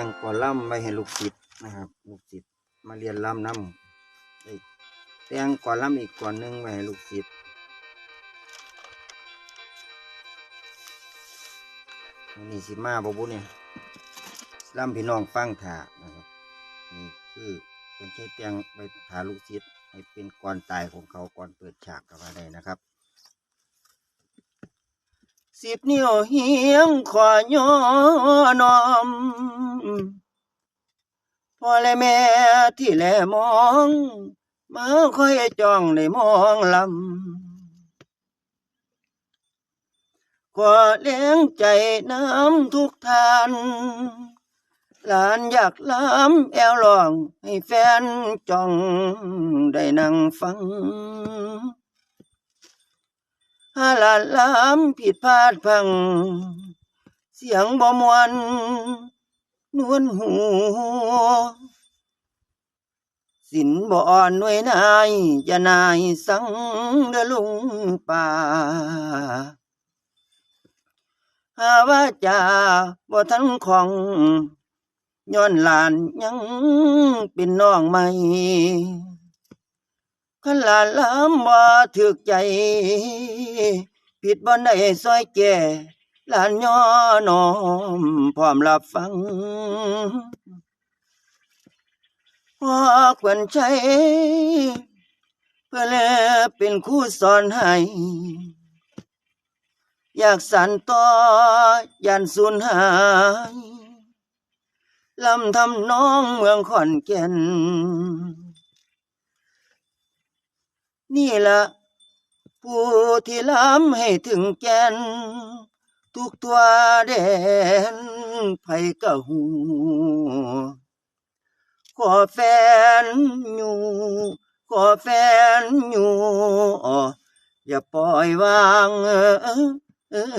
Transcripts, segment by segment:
ยงก่อนล่ำไว้ให้ลูกศิษย์นะครับ ลูกศิษย์มาเรียนล่ำน้ำได้แต่งก่อนล่ำอีกก่อนหนึงไว้ให้ลูกศิษย์นี่สิมาบ่บุเนี่ยล่ำพี่น้องฟังถ่านะครับนี่คือเป็นใช้เตียงไปถาลูกศิษย์ให้เป็นก่อนตายของเขาก่อนเปิดฉากกับอะไรนะครับสิบนิ้วเฮียงขวาย่อนอม พ่อและแม่ที่แลมองมาค่อยจ้องได้มองลำขวาเลี้ยงใจน้ำทุกทานหลานอยากล้ำแอวลอง ให้แฟนจ้องได้นั่งฟังหาลานลามผิดพลาดพัง เสียงบ่มวน นวลหูสินบ่อนหน่วยนายจะนายสังเดอลุงป่าหาว่าจาบ่ทันของย้อนหลานยังเป็นน้องใหม่ขันหลานล้ำว่าถึกใจ ผิดบ่ได้ซอยแก่ ลานย่อน้อมพร้อมรับฟังพ่อควรใช้เพื่อแลเป็นคู่สอนให้อยากสันต่อยันสูญหายลำทำน้องเมืองขอนแก่น นี่ละผู้ที่ล้ำให้ถึงแก่น ทุกตัวแดนไผก็หูขอแฟนอยู่ขอแฟนอยู่อย่าปล่อยวางเออเออ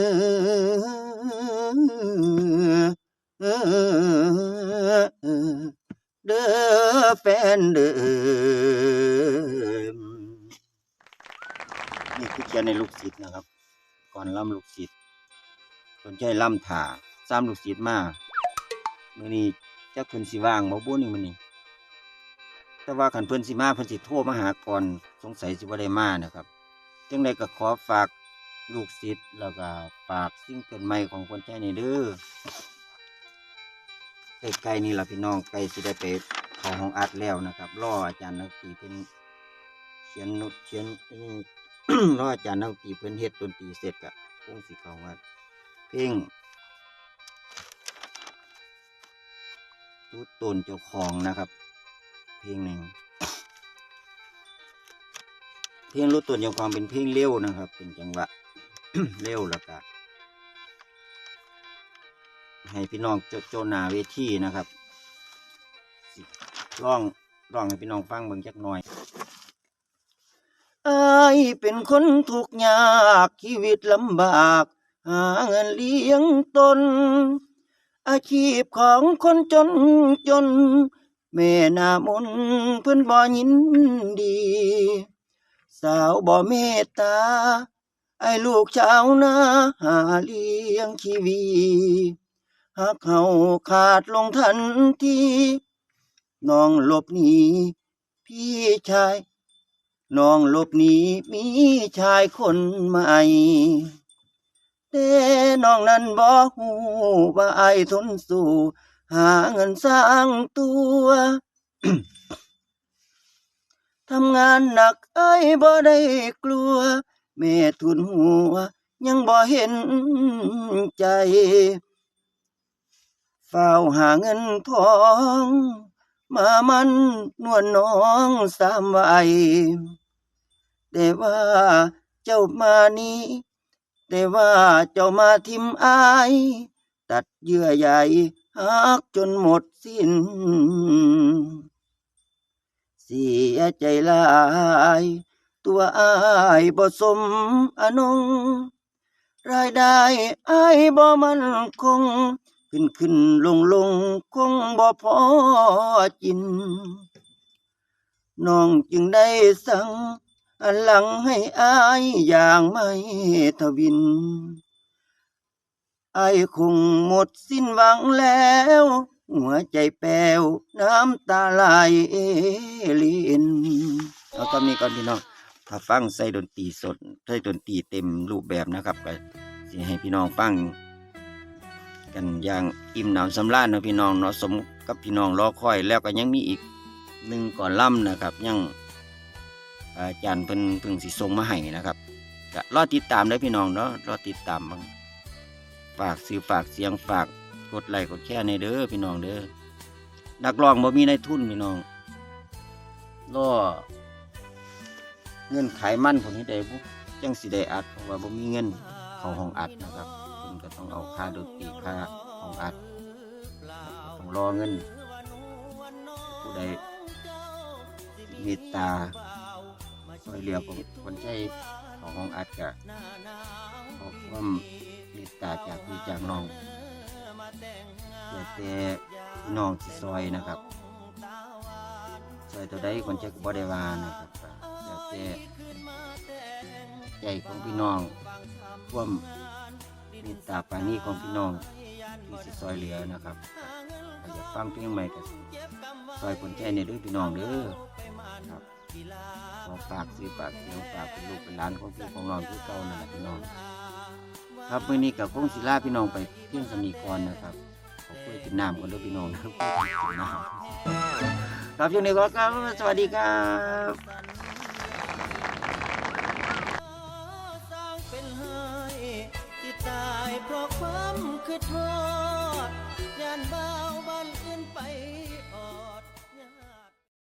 เออเด้อแฟนเด้อนี่คือเขียนในลูกศิษย์นะครับ ก่อนล่ำลูกศิษย์ สนใจล่ำถาซ้ำลูกศิษย์มามื่อนี้เจ้าเพิ่นสิว่างบ่บุนี่มื้อนี้แต่ว่าคันเพิ่นสิมาเพิ่นสิโทรมาหาก่อนสงสัยสิบ่ได้มานะครับจังไดก็ขอฝากลูกศิษย์แล้วก็ฝากซิงเกิลใหม่ของคนใจนี่เด้อใกล้ๆนี่ล่ะพี่น้องใกล้สิได้ไปเข้าห้องอัดแล้วนะครับรออาจารย์นักตีเพิ่นเขียนน้ตเขียนรออาจารย์นักตีเพิ่นเฮ็ดดนตรีเสร็จก็คงสิเข้าว่า พลงรู้ตนเจ้าของนะครับ เพลงหนึ่งเพลงรู้ตนเจ้าของเป็นเพลงเร็วนะครับ เป็นจังหวะเร็วแล้วก็ให้พี่น้องโจโจนาเวทีนะครับร้องร้องให้พี่น้องฟังเบิ่งจักหน่อยอายเป็นคนทุกข์ยากชีวิตลำบาก หาเงินเลี้ยงตน อาชีพของคนจนจน แม่หนามนเพิ่นบ่ยินดี สาวบ่เมตตา ไอ้ลูกชาวนาหาเลี้ยงชีวีหากเขาขาดลงทันทีน้องหลบหนีพี่ชาย น้องหลบหนีมีชายคนใหม่ แต่น้องนั้นบ่ฮู้ว่าไอายทนสู้หาเงินสร้างตัวทำงานหนักไอ้บ่ได้กลัว แม่ทุนหัว ยังบ่เห็นใจเฝ้าหาเงินทอง มามันนวลน้องสามวัยแต่ว่าเจ้ามานี้ แต่ว่าเจ้ามาทิมอาย ตัดเยื่อใยหักจนหมดสิ้น เสียใจลาย ตัวอายบ่สมอนง รายได้อายบ่มันคง ขึ้นขึ้นลงลงคงบ่พอกิน น้องจึงได้สั่ง หลังให้อายอย่างไม่ทวินอายคงหมดสิ้นหวังแล้ว หัวใจแป้วน้ำตาไหลลินเอาตอนนี้ก่อนพี่น้องถ้าฟังใส่ดนตรีสดใส่ดนตรีเต็มรูปแบบนะครับก็สิให้พี่น้องฟัง กันอย่างอิ่มหนำสำราญนะพี่น้องเนาะสมกับพี่น้องรอคอยแล้วก็ยังมีอีกหนึ่งก่อนล่ำนะครับยัง อาจารย์เพิ่นเพิ่งสิส่งมาให้นะครับก็รอติดตามได้พี่น้องเนาะรอติดตามบ้างฝากซื้อฝากเสียงฝากกดไลค์กดแชร์ในเด้อพี่น้องเด้อนักร้องบ่มีในทุนพี่น้องรอเงินขายมั่นผมนี้ได้บุจังสิได้อัดเพราะว่าบ่มีเงินเข้าห้องอัดนะครับคุณก็ต้องเอาค่าดนตรีค่าของอัดต้องรอเงินผู้ใดมตตา วยเหลือผมคนใช้ของของอัดกะขอความเมตตาจากพี่จากน้องเดี๋ยวแต่พี่น้องสิซอยนะครับซอยตัวใดคนใช้ก็บ่ได้ว่านะครับก็แล้วแต่ใจของพี่น้องความเมตตาปานีของพี่น้องที่สิซอยเหลือนะครับอยากฟังเพลงใหม่ก็ซอยคนใจในเด้อพี่น้องเด้อครับ ขอฝากซื้อฝากเสียงฝากเป็นลูกเป็นหลานของพี่ของน้องคือเก่านั่นแหละพี่น้อง ครับมื้อนี้กับคงศิลาพี่น้องไปเพียงสมีก่อนะครับขอคุยกินน้ำก่อนเด้อพี่น้องนะครับครับช่วงนี้ก็ครับสวัสดีครับเพราะความคิดทอดยานบ่าวบ้า